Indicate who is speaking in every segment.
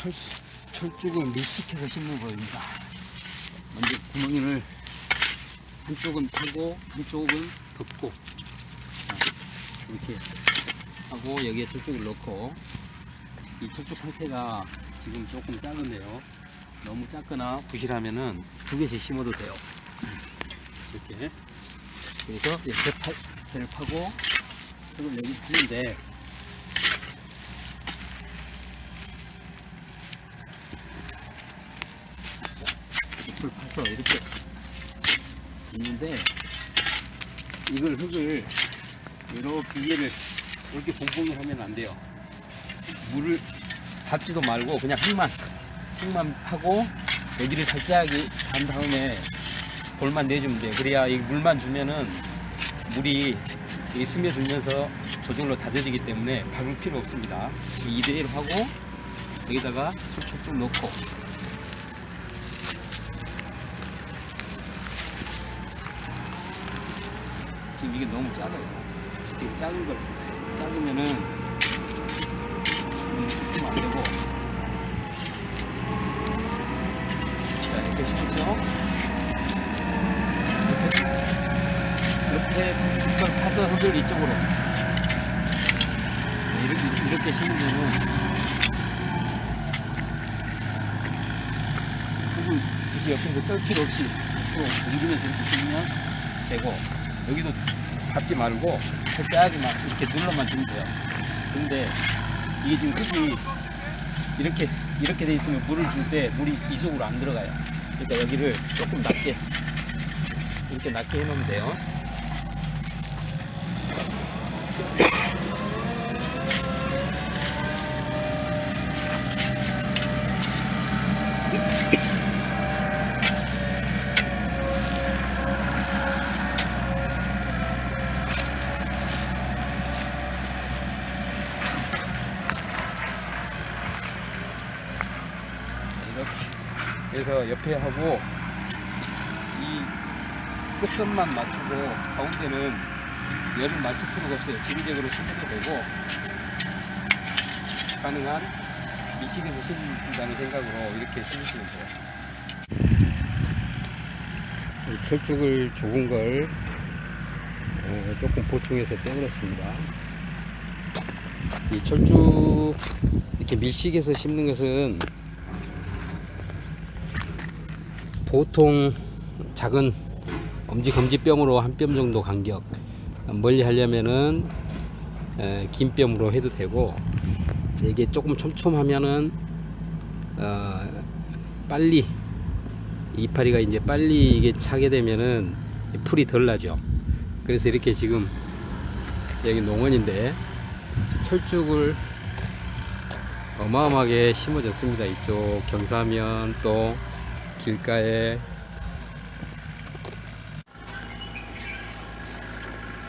Speaker 1: 철, 철쭉을 밀식해서 심는 거입니다. 먼저 구멍을 한쪽은 파고 한쪽은 덮고 자, 이렇게 하고 여기에 철쭉을 넣고 이 철쭉 상태가 지금 조금 작은데요. 너무 작거나 부실하면은 두 개씩 심어도 돼요. 이렇게 그래서 이렇게 파, 배를 파고 흙을 여기 파는데 흙을 파서 이렇게 있는데 이걸 흙을 이렇게 위에를 이렇게 봉봉을 하면 안 돼요. 물을 닫지도 말고 그냥 흙만 흙만 하고 여기를 살짝 한 다음에 볼만 내주면 돼요. 그래야 이 물만 주면은 물이 이 스며들면서 저절로 다져지기 때문에 박을 필요 없습니다. 이대로 하고 여기다가 술쭉 쭉 넣고 지금 이게 너무 작아요. 되게 작은 걸 작으면은 이렇게 안 되고 자 이렇게 심죠. 이렇게 흙을 파서 흙을 이쪽으로 네, 이렇게, 이렇게 심으면은 흙을 굳이 옆에서 떨 필요 없이 또 옮기면서 이렇게 심으면 되고 여기도 닫지 말고 살짝만 이렇게 눌러만 주면 돼요. 근데 이게 지금 흙이 이렇게 이렇게 돼 있으면 물을 줄 때 물이 이쪽으로 안 들어가요. 그러니까 여기를 조금 낮게 이렇게 낮게 해놓으면 돼요. 이렇게 그래서 옆에 하고 이 끝선만 맞추고 가운데는 열을 맞출 필요가 없어요. 지그재그로 심어도 되고 가능한 미식에서 심는다는 생각으로 이렇게 심으시면 돼요. 철쭉을 죽은 걸 어, 조금 보충해서 떼버렸습니다. 이 철쭉 이렇게 밀식해서 심는 것은 보통 작은 엄지 검지병으로 한 뼘 정도 간격 멀리 하려면은 에, 긴 뼘으로 해도 되고 이게 조금 촘촘하면은 어, 빨리 이파리가 이제 빨리 이게 차게 되면은 풀이 덜 나죠. 그래서 이렇게 지금 여기 농원인데 철쭉을 어마어마하게 심어졌습니다. 이쪽 경사면 또 길가에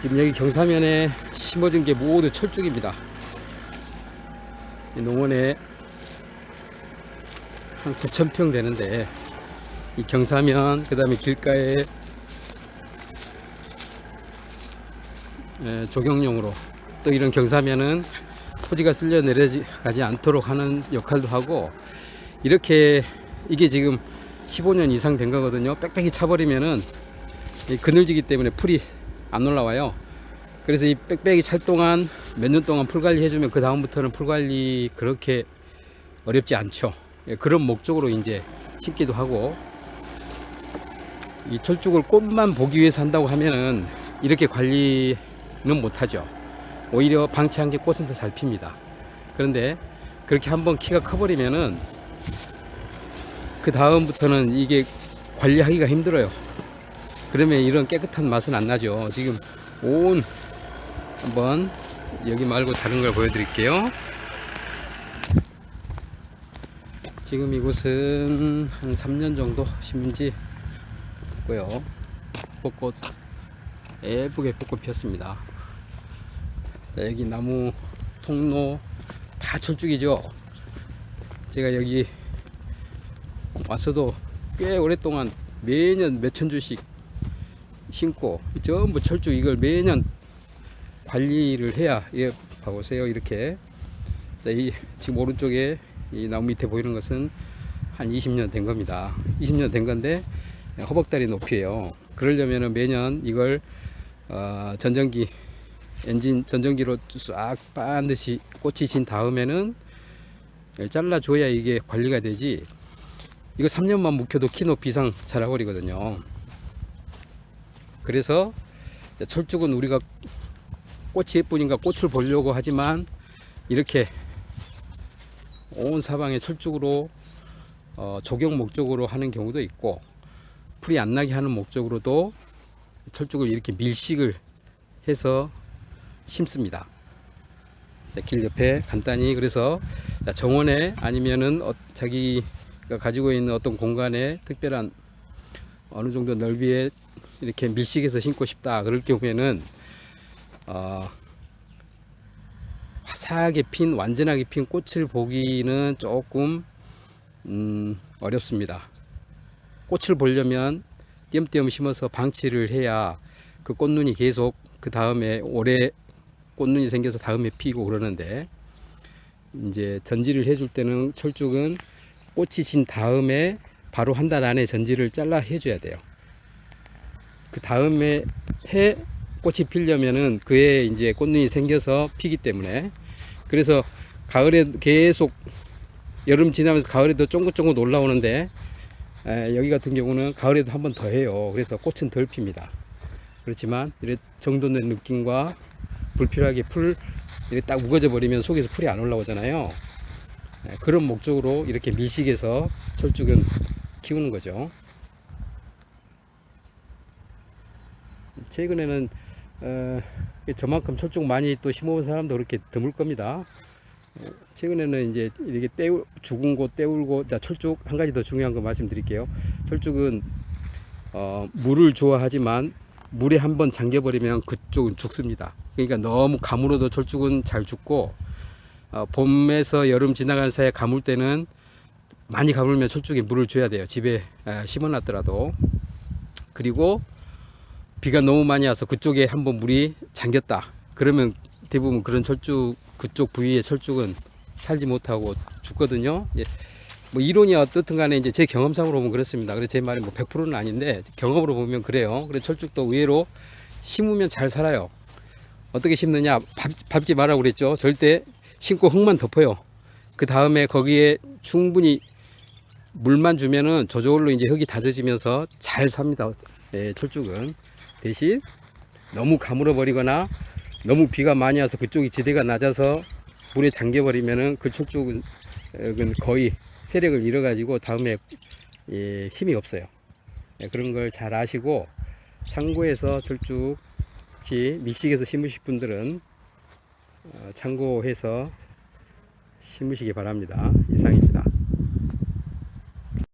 Speaker 1: 지금 여기 경사면에 심어준 게 모두 철쭉입니다. 이 농원에 한 9,000평 되는데 이 경사면 그 다음에 길가에 에, 조경용으로 또 이런 경사면은 토지가 쓸려 내려가지 않도록 하는 역할도 하고 이렇게 이게 지금 15년 이상 된 거거든요. 빽빽이 차버리면은 이 그늘지기 때문에 풀이 안 올라와요. 그래서 이 빽빽이 찰 동안 몇 년 동안 풀 관리 해주면 그 다음부터는 풀 관리 그렇게 어렵지 않죠. 예, 그런 목적으로 이제 심기도 하고 이 철쭉을 꽃만 보기 위해서 한다고 하면은 이렇게 관리는 못하죠. 오히려 방치한 게 꽃은 더 잘 핍니다. 그런데 그렇게 한번 키가 커버리면은 그 다음부터는 이게 관리하기가 힘들어요. 그러면 이런 깨끗한 맛은 안 나죠. 지금 온 한번 여기 말고 다른 걸 보여드릴게요. 지금 이곳은 한 3년 정도 심은 지 있고요. 벚꽃 예쁘게 벚꽃 피었습니다. 자, 여기 나무 통로 다 철쭉이죠. 제가 여기 와서도 꽤 오랫동안 매년 몇천 주씩 심고 전부 철쭉 이걸 매년 관리를 해야 예 봐보세요 이렇게 자, 이 지금 오른쪽에 이 나무 밑에 보이는 것은 한 20년 된 겁니다. 20년 된 건데 허벅다리 높이에요. 그러려면 매년 이걸 어, 전전기 엔진 전전기로 싹 반드시 진 다음에는 잘라줘야 이게 관리가 되지. 이거 3년만 묵혀도 키 높이 이상 자라버리거든요. 그래서 철쭉은 우리가 꽃이 예쁘니까 꽃을 보려고 하지만 이렇게 온 사방에 철쭉으로 어, 조경 목적으로 하는 경우도 있고 풀이 안 나게 하는 목적으로도 철쭉을 이렇게 밀식을 해서 심습니다. 자, 길 옆에 간단히 그래서 자, 정원에 아니면은 어, 자기 가 가지고 있는 어떤 공간에 특별한 어느 정도 넓이에 이렇게 밀식해서 심고 싶다 그럴 경우에는 어, 화사하게 핀 완전하게 핀 꽃을 보기는 조금 음, 어렵습니다. 꽃을 보려면 띄엄띄엄 심어서 방치를 해야 그 꽃눈이 계속 그 다음에 올해 꽃눈이 생겨서 다음에 피고 그러는데 이제 전지를 해줄 때는 철쭉은 꽃이 진 다음에 바로 한 달 안에 전지를 잘라 해줘야 돼요. 그 다음에 해 꽃이 피려면은 그에 이제 꽃눈이 생겨서 피기 때문에 그래서 가을에 계속 여름 지나면서 가을에도 쫑긋쫑긋 올라오는데 에, 여기 같은 경우는 가을에도 한 번 더 해요. 그래서 꽃은 덜 핍니다. 그렇지만 이래 정돈된 느낌과 불필요하게 풀 이렇게 딱 우거져 버리면 속에서 풀이 안 올라오잖아요. 에, 그런 목적으로 이렇게 미식해서 철쭉은 키우는 거죠. 최근에는 어, 저만큼 철쭉 많이 또 심어본 사람도 그렇게 드물 겁니다. 어, 최근에는 이제 이렇게 떼우, 죽은 곳 떼울고, 자, 철쭉 한 가지 더 중요한 거 말씀드릴게요. 철쭉은 어, 물을 좋아하지만 물에 한번 잠겨버리면 그쪽은 죽습니다. 그러니까 너무 가물어도 철쭉은 잘 죽고 어, 봄에서 여름 지나가는 사이에 가물 때는 많이 가물면 철쭉에 물을 줘야 돼요. 집에 에, 심어놨더라도 그리고 비가 너무 많이 와서 그쪽에 한번 물이 잠겼다. 그러면 대부분 그런 철쭉 그쪽 부위의 철쭉은 살지 못하고 죽거든요. 예. 뭐 이론이 어떻든 간에 이제 제 경험상으로 보면 그렇습니다. 그래서 제 말이 뭐 100%는 아닌데 경험으로 보면 그래요. 그래서 철쭉도 의외로 심으면 잘 살아요. 어떻게 심느냐? 밟, 밟지 말라고 그랬죠. 절대 심고 흙만 덮어요. 그 다음에 거기에 충분히 물만 주면은 저절로 이제 흙이 다져지면서 잘 삽니다. 예, 철쭉은. 대신 너무 가물어 버리거나 너무 비가 많이 와서 그쪽이 지대가 낮아서 물에 잠겨 버리면은 그 철쭉은 거의 세력을 잃어 가지고 다음에 예, 힘이 없어요. 예, 그런 걸 잘 아시고 참고해서 철쭉이 미식에서 심으실 분들은 어, 참고해서 심으시기 바랍니다. 이상입니다.